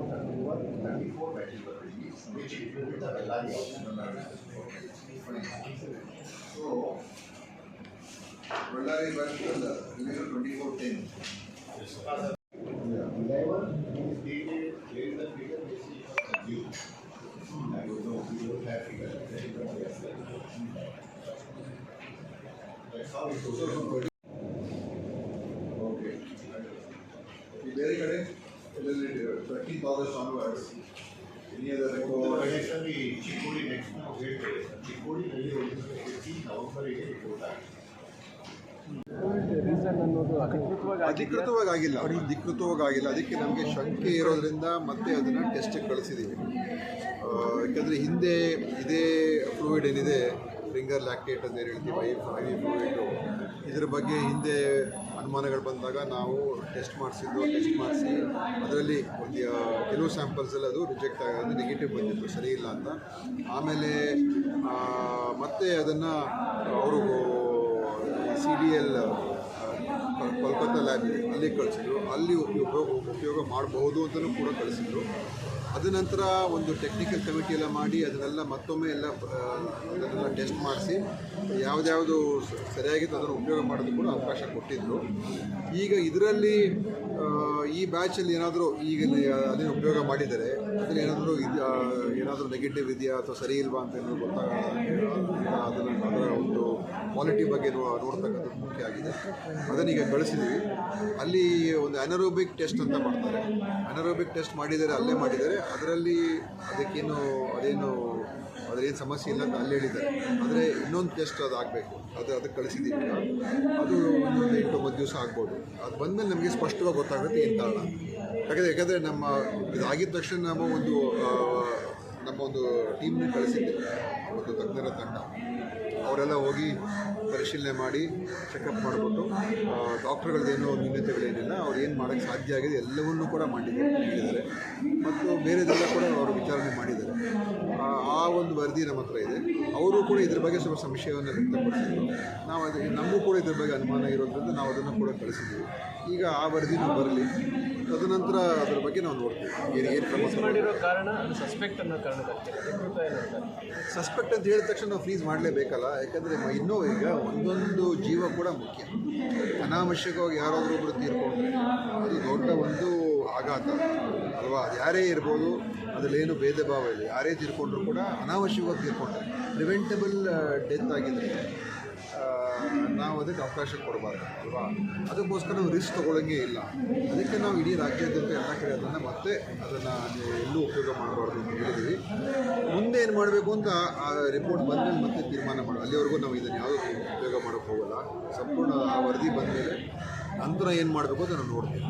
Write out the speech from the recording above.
report and there were 34 which included the Bellary So, Bellary went to the level 24 10. Yes, sir. Yeah, level is dated greater than greater than you. I don't know, we don't have figure. That's how it goes. ಎಲ್ಲೆಲ್ಲಿ thirteen August onwards any other ಗಣೇಶಲ್ಲಿ Chikkodi next ನಾವು ಹೇಳ್ತೇವೆ. ಚಿಕ್ಕೋಡಿನಲ್ಲಿ ಒಂದು fifteen ನವೆಂಬರಿಗೆ report ಆಗಿದೆ. Reason ಅನ್ನೋದು ಅಧಿಕೃತವಾಗಿ ಆಗಿಲ್ಲ ಅಧಿಕೃತವಾಗಿ ಆಗಿಲ್ಲ ಅದಕ್ಕೆ ನಮಗೆ ಶಂಕೆ ಇರೋದ್ರಿಂದ ಮತ್ತೆ ಅದನ್ನು ಟೆಸ್ಟ್ ಕಳಿಸಿದ್ದೀವಿ ಯಾಕಂದರೆ ಹಿಂದೆ ಇದೇ ಫ್ಲೂಯಿಡ್ ಏನಿದೆ ಫಿಂಗರ್ ಲ್ಯಾಕ್ಟೇಟ್ ಅಂತ ಹೇಳ್ತೀವಿ? ಐ ಐ ಫ್ಲೂಯಿಡು ಇದ್ರ ಬಗ್ಗೆ ಹಿಂದೆ ಅನುಮಾನಗಳು ಬಂದಾಗ ನಾವು ಟೆಸ್ಟ್ ಮಾಡಿಸಿದ್ದು, ಟೆಸ್ಟ್ ಮಾಡಿಸಿ ಅದರಲ್ಲಿ ಒಂದು ಕೆಲವು ಸ್ಯಾಂಪಲ್ಸಲ್ಲಿ ಅದು ರಿಜೆಕ್ಟ್ ಆಗೋದು ನೆಗೆಟಿವ್ ಬಂದಿತ್ತು, ಸರಿ ಇಲ್ಲ ಅಂತ. ಆಮೇಲೆ ಮತ್ತೆ ಅದನ್ನು ಅವರು ಸಿ ಡಿ ಎಲ್ ಕೋಲ್ಕತ್ತಾ ಲ್ಯಾಬ್ಗೆ ಅಲ್ಲಿ ಕಳಿಸಿದ್ರು, ಅಲ್ಲಿ ಉಪಯೋಗ ಉಪಯೋಗ ಮಾಡಬಹುದು ಅಂತಲೂ ಕೂಡ ಕಳಿಸಿದ್ರು. ಅದನಂತರ ಒಂದು ಟೆಕ್ನಿಕಲ್ ಕಮಿಟಿ ಎಲ್ಲ ಮಾಡಿ ಅದನ್ನೆಲ್ಲ ಮತ್ತೊಮ್ಮೆ ಎಲ್ಲ ಅದನ್ನೆಲ್ಲ ಟೆಸ್ಟ್ ಮಾಡಿಸಿ, ಯಾವುದ್ಯಾವುದು ಸರಿಯಾಗಿತ್ತು ಅದನ್ನು ಉಪಯೋಗ ಮಾಡೋದು ಕೂಡ ಅವಕಾಶ ಕೊಟ್ಟಿದ್ದರು ಈಗ ಇದರಲ್ಲಿ ಈ ಬ್ಯಾಚಲ್ಲಿ ಏನಾದರೂ ಈಗ ಅದೇನು ಉಪಯೋಗ ಮಾಡಿದರೆ, ಅದರಲ್ಲಿ ಏನಾದರೂ ಇದು ಏನಾದರೂ ನೆಗೆಟಿವ್ ಇದೆಯಾ ಅಥವಾ ಸರಿ ಇಲ್ವಾ ಅಂತ ಏನಾದರೂ ಗೊತ್ತಾಗ ಅದನ್ನು, ಅದರ ಒಂದು ಕ್ವಾಲಿಟಿ ಬಗ್ಗೆ ನೋಡ್ತಕ್ಕಂಥದ್ದು ಮುಖ್ಯ ಆಗಿದೆ. ಅದನ್ನೀಗ ಕಳಿಸಿದ್ದೀವಿ ಅಲ್ಲಿ ಒಂದು ಅನರೋಬಿಕ್ ಟೆಸ್ಟ್ ಅಂತ ಮಾಡ್ತಾರೆ. ಅನರೋಬಿಕ್ ಟೆಸ್ಟ್ ಮಾಡಿದರೆ ಅಲ್ಲೇ ಮಾಡಿದರೆ ಅದರಲ್ಲಿ ಅದಕ್ಕೇನು, ಅದೇನು ಅದ್ರೇನು ಸಮಸ್ಯೆ ಇಲ್ಲ ಅಂತ ಅಲ್ಲಿ ಹೇಳಿದ್ದಾರೆ. ಆದರೆ ಇನ್ನೊಂದು ಟೆಸ್ಟ್ ಅದು ಆಗಬೇಕು. ಅದು ಅದಕ್ಕೆ ಕಳಿಸಿದ್ದೀವಿ ಅದು ಒಂದು ಎಂಟು ಒಂಬತ್ತು ದಿವಸ ಆಗ್ಬೋದು. ಅದು ಬಂದಮೇಲೆ ನಮಗೆ ಸ್ಪಷ್ಟವಾಗಿ ಗೊತ್ತಾಗುತ್ತೆ ಏನು ಕಾರಣ. ಯಾಕಂದರೆ ಯಾಕಂದರೆ ನಮ್ಮ ಇದಾಗಿದ್ದ ತಕ್ಷಣ ನಾವು ಒಂದು ಒಂದು ಟೀಮ್ನ ಕಳಿಸಿದ್ದೇವೆ ಒಂದು ತಜ್ಞರ ತಂಡ. ಅವರೆಲ್ಲ ಹೋಗಿ ಪರಿಶೀಲನೆ ಮಾಡಿ ಚೆಕಪ್ ಮಾಡಿಬಿಟ್ಟು ಡಾಕ್ಟ್ರುಗಳದ್ದೇನೋ ನ್ಯೂನತೆಗಳೇನಿಲ್ಲ ಅವ್ರು ಏನು ಮಾಡೋಕ್ಕೆ ಸಾಧ್ಯ ಆಗಿದೆ ಎಲ್ಲವನ್ನೂ ಕೂಡ ಮಾಡಿದ್ದಾರೆ. ಮತ್ತು ಬೇರೆದೆಲ್ಲ ಕೂಡ ಅವರು ವಿಚಾರಣೆ ಮಾಡಿದ್ದಾರೆ. ಆ, ಒಂದು ವರದಿ ನಮ್ಮ ಹತ್ರ ಇದೆ. ಅವರು ಕೂಡ ಇದ್ರ ಬಗ್ಗೆ ಸ್ವಲ್ಪ ಸಂಶಯವನ್ನು ವ್ಯಕ್ತಪಡಿಸಿದ್ರು. ನಾವು ಅದು ನಮಗೂ ಕೂಡ ಇದ್ರ ಬಗ್ಗೆ ಅನುಮಾನ ಇರೋದ್ರಿಂದ ನಾವು ಅದನ್ನು ಕೂಡ ಕಳಿಸಿದ್ದೀವಿ ಈಗ ಆ ವರದಿನೂ ಬರಲಿ. ತದನಂತರ ಅದ್ರ ಬಗ್ಗೆ ನಾವು ನೋಡ್ತೀವಿ. ಏನು ಏನು ಕಾರಣ ಸಸ್ಪೆಕ್ಟ್ ಅನ್ನೋ ಏನಂತಾರೆ ಸಸ್ಪೆಕ್ಟ್ ಅಂತ ಹೇಳಿದ ತಕ್ಷಣ ನಾವು ಫ್ರೀಸ್ ಮಾಡಲೇಬೇಕಲ್ಲ? ಯಾಕಂದರೆ ಇನ್ನೂ ಈಗ ಒಂದೊಂದು ಜೀವ ಕೂಡ ಮುಖ್ಯ. ಅನಾವಶ್ಯಕವಾಗಿ ಯಾರಾದರೂ ಒಬ್ಬರು ತೀರ್ಕೊಂಡ್ರೆ ಅದು ದೊಡ್ಡ ಒಂದು ಆಘಾತ. ಅಲ್ವಾ? ಯಾರೇ ಇರ್ಬೋದು, ಅದರಲ್ಲೇನು ಭೇದ ಭಾವ ಇಲ್ಲ. ಯಾರೇ ತೀರ್ಕೊಂಡ್ರು ಕೂಡ ಅನಾವಶ್ಯಕವಾಗಿ ತೀರ್ಕೊಂಡ್ರೆ ಪ್ರಿವೆಂಟಬಲ್ ಡೆತ್ ಆಗಿದ್ರೆ ನಾವು ಅದಕ್ಕೆ ಅವಕಾಶ ಕೊಡಬಾರ್ದು, ಅಲ್ವಾ? ಅದಕ್ಕೋಸ್ಕರ ನಾವು ರಿಸ್ಕ್ ತೊಗೊಳಂಗೆ ಇಲ್ಲ. ಅದಕ್ಕೆ ನಾವು ಇಡೀ ರಾಜ್ಯಾದ್ಯಂತ ಎಲ್ಲ ಕಡೆ ಅದನ್ನು ಮತ್ತೆ ಅದನ್ನು ಎಲ್ಲೂ ಉಪಯೋಗ ಮಾಡಬಾರ್ದು ಅಂತ ಹೇಳಿದ್ದೀವಿ ಮುಂದೆ ಏನು ಮಾಡಬೇಕು ಅಂತ ಆ ರಿಪೋರ್ಟ್ ಬಂದಮೇಲೆ ಮತ್ತೆ ತೀರ್ಮಾನ ಮಾಡೋದು ಅಲ್ಲಿವರೆಗೂ ನಾವು ಇದನ್ನು ಯಾವುದೂ ಉಪಯೋಗ ಮಾಡೋಕ್ಕೆ ಹೋಗಲ್ಲ. ಸಂಪೂರ್ಣ ಆ ವರದಿ ಬಂದಮೇಲೆ ನಂತರ ಏನು ಮಾಡಬೇಕು ಅಂತ ನಾವು ನೋಡ್ತೀವಿ.